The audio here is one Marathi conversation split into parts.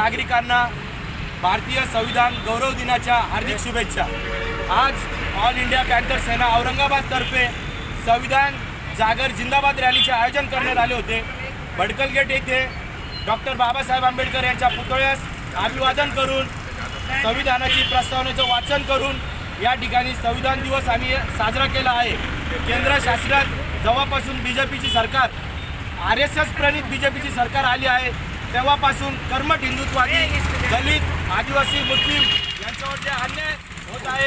नागरिकांना भारतीय संविधान गौरव दिनाच्या हार्दिक शुभेच्छा. आज ऑल इंडिया पॅन्थर सेना औरंगाबादतर्फे संविधान जागर जिंदाबाद रॅलीचे आयोजन करण्यात आले होते. भडकल गेट येथे डॉक्टर बाबासाहेब आंबेडकर यांच्या पुतळ्यास अभिवादन करून संविधानाची प्रस्तावनेचं वाचन करून या ठिकाणी संविधान दिवस आम्ही साजरा केला आहे. केंद्र शासनात जेव्हापासून बी जे पीची सरकार आर एस एस प्रणित बी जे पीची सरकार आली आहे. तेव्हापासून कर्मठ हिंदुत्वादी दलित आदिवासी मुस्लिम यांच्यावर जे अन्याय होत आहे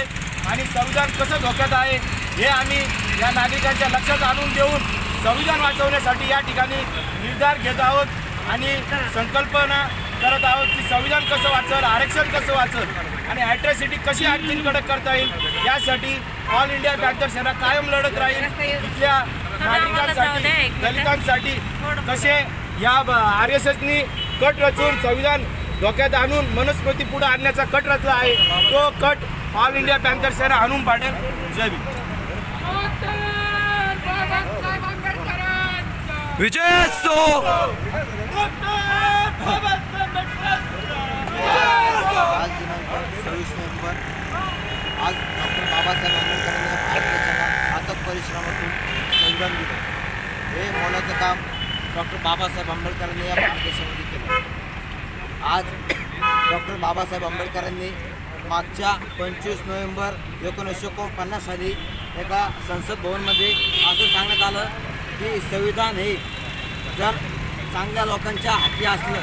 आणि संविधान कसं धोक्यात आहे हे आम्ही या नागरिकांच्या लक्षात आणून देऊन संविधान वाचवण्यासाठी या ठिकाणी निर्धार घेत आहोत आणि संकल्पना करत आहोत की संविधान कसं वाचल आरक्षण कसं वाचल आणि ॲट्रॉसिटी कशी आणखीन कडक करता येईल यासाठी ऑल इंडिया पॅन्थर सेना कायम लढत राहील. इथल्या नागरिकांसाठी दलितांसाठी कसे या आर एस एसनी कट रचून संविधान धोक्यात आणून मनुस्मृती पुढे आणण्याचा कट रचला आहे. तो कट ऑल इंडिया पॅन्थर सेना आणून पाडेल जय भीम. विजय आज दिनांक सव्वीस नोव्हेंबर आज डॉक्टर बाबासाहेब आंबेडकरांनी भारत देशाला अथक परिश्रमातून संविधान दिलं. हे मोलाचं काम डॉक्टर बाबासाहेब आंबेडकरांनी या भारत देशामध्ये केलं. आज डॉक्टर बाबासाहेब आंबेडकरांनी मागच्या पंचवीस नोव्हेंबर एकोणीसशे एकोणपन्नास साली एका संसद भवनमध्ये असं सांगण्यात आलं की संविधान हे जर चांगल्या लोकांच्या हाती असलं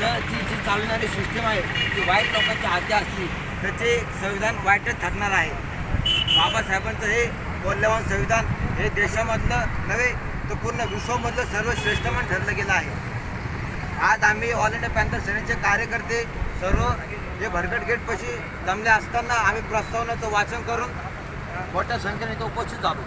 तर ती जी चालणारी सिस्टीम आहे ती वाईट लोकांच्या हाती असली तर ते संविधान वाईटच ठरणार आहे. बाबासाहेबांचं हे मौल्यवान संविधान हे देशामधलं नव्हे तर पूर्ण विश्वामधलं सर्वश्रेष्ठ म्हणून ठरलं गेलं आहे. आज आम्ही ऑल इंडिया पॅन्थर सेनेचे कार्यकर्ते सर्व जे भरकट गेटपाशी जमले असताना आम्ही प्रस्तावनाचं वाचन करून मोठ्या संख्येने इथं उपस्थित झालो.